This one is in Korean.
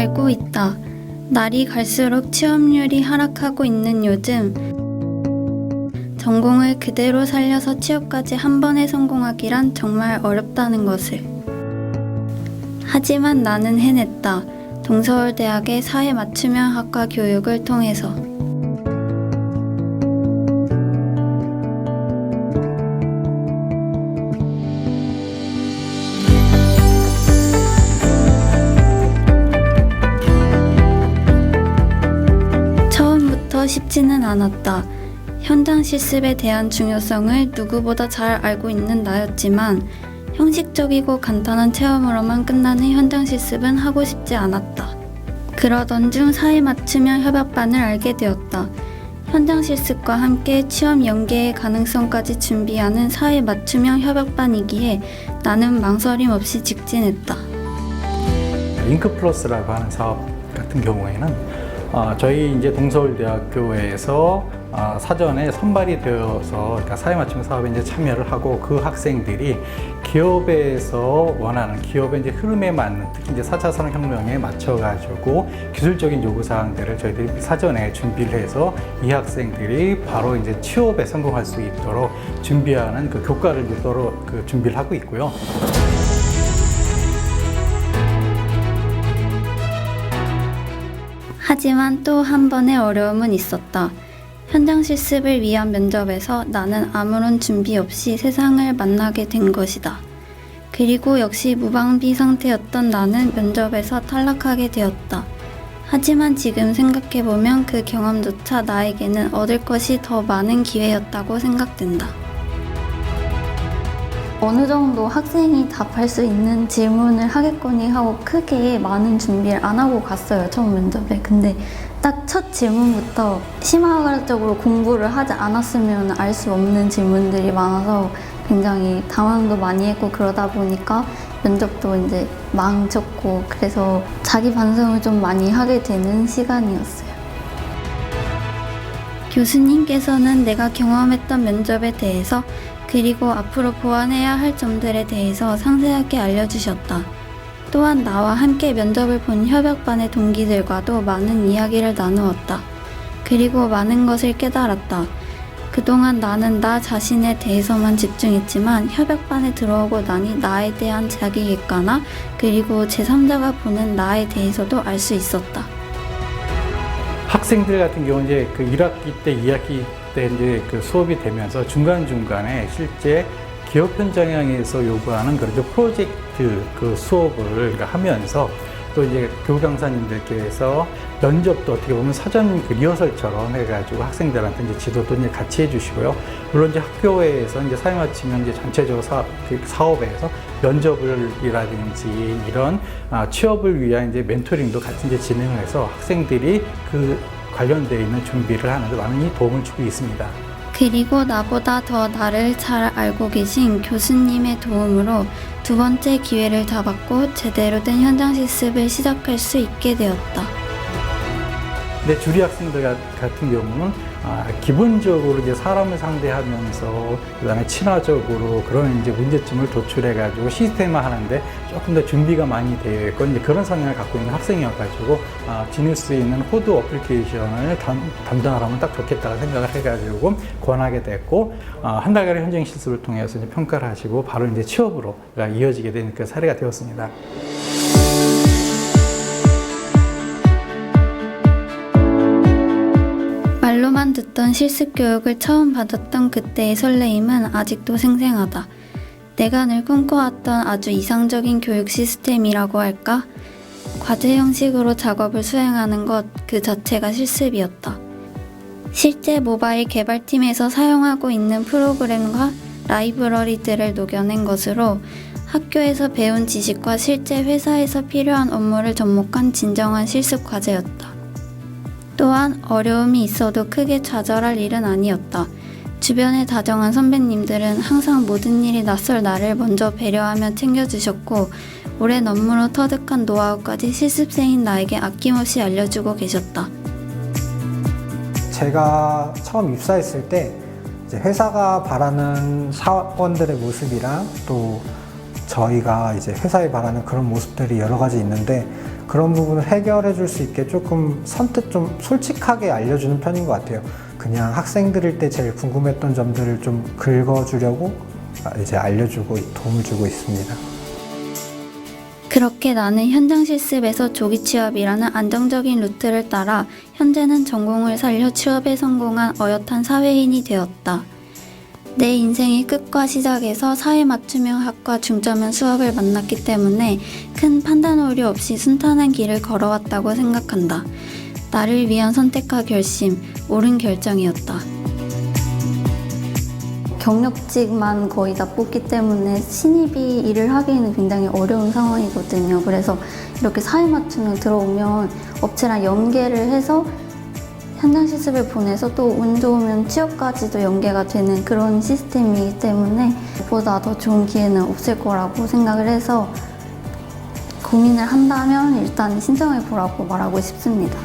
알고 있다. 날이 갈수록 취업률이 하락하고 있는 요즘 전공을 그대로 살려서 취업까지 한 번에 성공하기란 정말 어렵다는 것을. 하지만 나는 해냈다. 동서울대학의 사회 맞춤형 학과 교육을 통해서. 처음부터 쉽지는 않았다. 현장 실습에 대한 중요성을 누구보다 잘 알고 있는 나였지만 형식적이고 간단한 체험으로만 끝나는 현장 실습은 하고 싶지 않았다. 그러던 중 사회 맞춤형 협약반을 알게 되었다. 현장 실습과 함께 취업 연계의 가능성까지 준비하는 사회 맞춤형 협약반이기에 나는 망설임 없이 직진했다. 링크 플러스라고 하는 사업 같은 경우에는 어, 저희 이제 동서울대학교에서 어, 사전에 선발이 되어서 그러니까 사회 맞춤 사업에 이제 참여를 하고 그 학생들이 기업에서 원하는 기업의 이제 흐름에 맞는 특히 이제 4차 산업혁명에 맞춰가지고 기술적인 요구 사항들을 저희들이 사전에 준비를 해서 이 학생들이 바로 이제 취업에 성공할 수 있도록 준비하는 그 교과를 유도로 그 준비를 하고 있고요. 하지만 또 한 번의 어려움은 있었다. 현장 실습을 위한 면접에서 나는 아무런 준비 없이 세상을 만나게 된 것이다. 그리고 역시 무방비 상태였던 나는 면접에서 탈락하게 되었다. 하지만 지금 생각해보면 그 경험조차 나에게는 얻을 것이 더 많은 기회였다고 생각된다. 어느 정도 학생이 답할 수 있는 질문을 하겠거니 하고 크게 많은 준비를 안 하고 갔어요, 처음 면접에. 근데 딱 첫 질문부터 심화적으로 공부를 하지 않았으면 알 수 없는 질문들이 많아서 굉장히 당황도 많이 했고 그러다 보니까 면접도 이제 망쳤고 그래서 자기 반성을 좀 많이 하게 되는 시간이었어요. 교수님께서는 내가 경험했던 면접에 대해서 그리고 앞으로 보완해야 할 점들에 대해서 상세하게 알려주셨다. 또한 나와 함께 면접을 본 협약반의 동기들과도 많은 이야기를 나누었다. 그리고 많은 것을 깨달았다. 그동안 나는 나 자신에 대해서만 집중했지만 협약반에 들어오고 나니 나에 대한 자기 객관화 그리고 제3자가 보는 나에 대해서도 알 수 있었다. 학생들 같은 경우 이제 그 1학기 때, 2학기 때 이제 그 수업이 되면서 중간중간에 실제 기업 현장에서 요구하는 그런 프로젝트 그 수업을 하면서 또 이제 교육 강사님들께서 면접도 어떻게 보면 사전 그 리허설처럼 해가지고 학생들한테 이제 지도도 이제 같이 해주시고요. 물론 이제 학교에서 이제 사회 맞추면 이제 전체적으로 사업, 그 사업에서 면접을이라든지 이런 아, 취업을 위한 이제 멘토링도 같이 이제 진행을 해서 학생들이 그 관련되어 있는 준비를 하는데 많이 도움을 주고 있습니다. 그리고 나보다 더 나를 잘 알고 계신 교수님의 도움으로 두 번째 기회를 다 받고 제대로 된 현장 실습을 시작할 수 있게 되었다. 근데 주리 학생들 가- 같은 경우는 아, 기본적으로 이제 사람을 상대하면서 그다음에 친화적으로 그런 이제 문제점을 도출해 가지고 시스템화 하는데 조금 더 준비가 많이 되어 있고 이제 그런 성향을 갖고 있는 학생이어 가지고 아, 지닐 수 있는 호드 어플리케이션을 담, 담당을 하면 딱 좋겠다고 생각을 해 가지고 권하게 됐고 아, 한 달간의 현장 실습을 통해서 이제 평가를 하시고 바로 이제 취업으로 이어지게 된그 사례가 되었습니다. 말로만 듣던 실습 교육을 처음 받았던 그때의 설레임은 아직도 생생하다. 내가 늘 꿈꿔왔던 아주 이상적인 교육 시스템이라고 할까? 과제 형식으로 작업을 수행하는 것 그 자체가 실습이었다. 실제 모바일 개발팀에서 사용하고 있는 프로그램과 라이브러리들을 녹여낸 것으로 학교에서 배운 지식과 실제 회사에서 필요한 업무를 접목한 진정한 실습 과제였다. 또한 어려움이 있어도 크게 좌절할 일은 아니었다. 주변의 다정한 선배님들은 항상 모든 일이 낯설 나를 먼저 배려하며 챙겨주셨고, 오랜 업무로 터득한 노하우까지 실습생인 나에게 아낌없이 알려주고 계셨다. 제가 처음 입사했을 때 회사가 바라는 사원들의 모습이랑 또 저희가 이제 회사에 바라는 그런 모습들이 여러 가지 있는데 그런 부분을 해결해 줄 수 있게 조금 선뜻 좀 솔직하게 알려주는 편인 것 같아요. 그냥 학생들일 때 제일 궁금했던 점들을 좀 긁어주려고 이제 알려주고 도움을 주고 있습니다. 그렇게 나는 현장 실습에서 조기 취업이라는 안정적인 루트를 따라 현재는 전공을 살려 취업에 성공한 어엿한 사회인이 되었다. 내 인생의 끝과 시작에서 사회 맞춤형 학과 중점형 수업을 만났기 때문에 큰 판단 오류 없이 순탄한 길을 걸어왔다고 생각한다. 나를 위한 선택과 결심, 옳은 결정이었다. 경력직만 거의 다 뽑기 때문에 신입이 일을 하기에는 굉장히 어려운 상황이거든요. 그래서 이렇게 사회 맞춤형 들어오면 업체랑 연계를 해서 현장 실습을 보내서 또 운 좋으면 취업까지도 연계가 되는 그런 시스템이기 때문에 보다 더 좋은 기회는 없을 거라고 생각을 해서 고민을 한다면 일단 신청해 보라고 말하고 싶습니다.